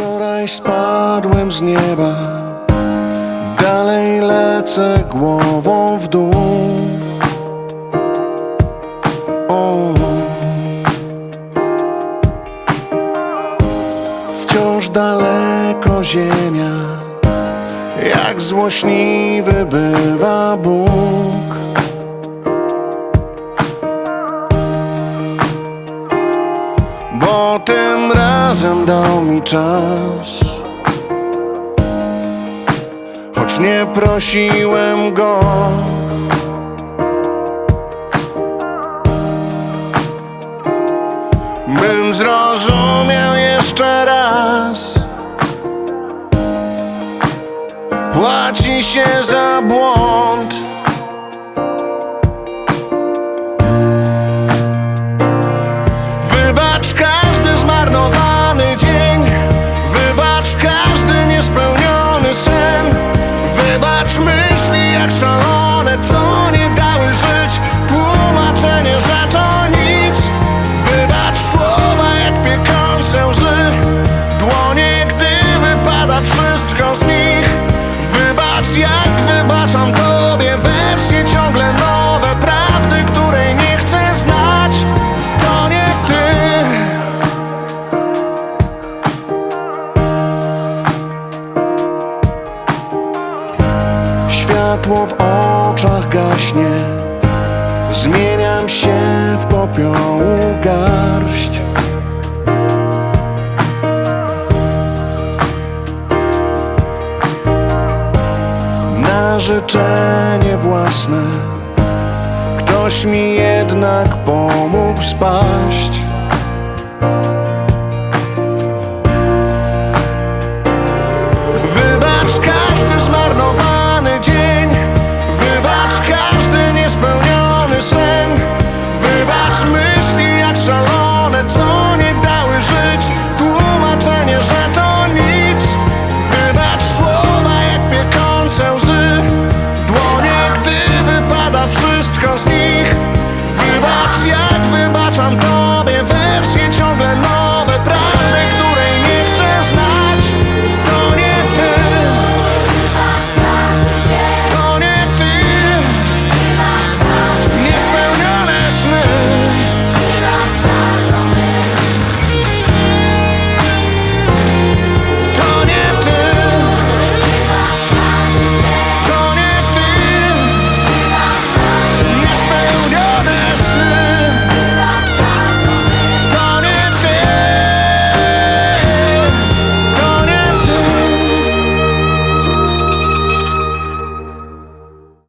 Wczoraj spadłem z nieba, dalej lecę głową w dół. O. Wciąż daleko ziemia, jak złośliwy bywa Bóg. Razem dał mi czas. Choć nie prosiłem go. Bym zrozumiał jeszcze raz. Płaci się za błąd Światło w oczach gaśnie. Zmieniam się w popiołu garść. Na życzenie własne Ktoś mi jednak pomógł spaść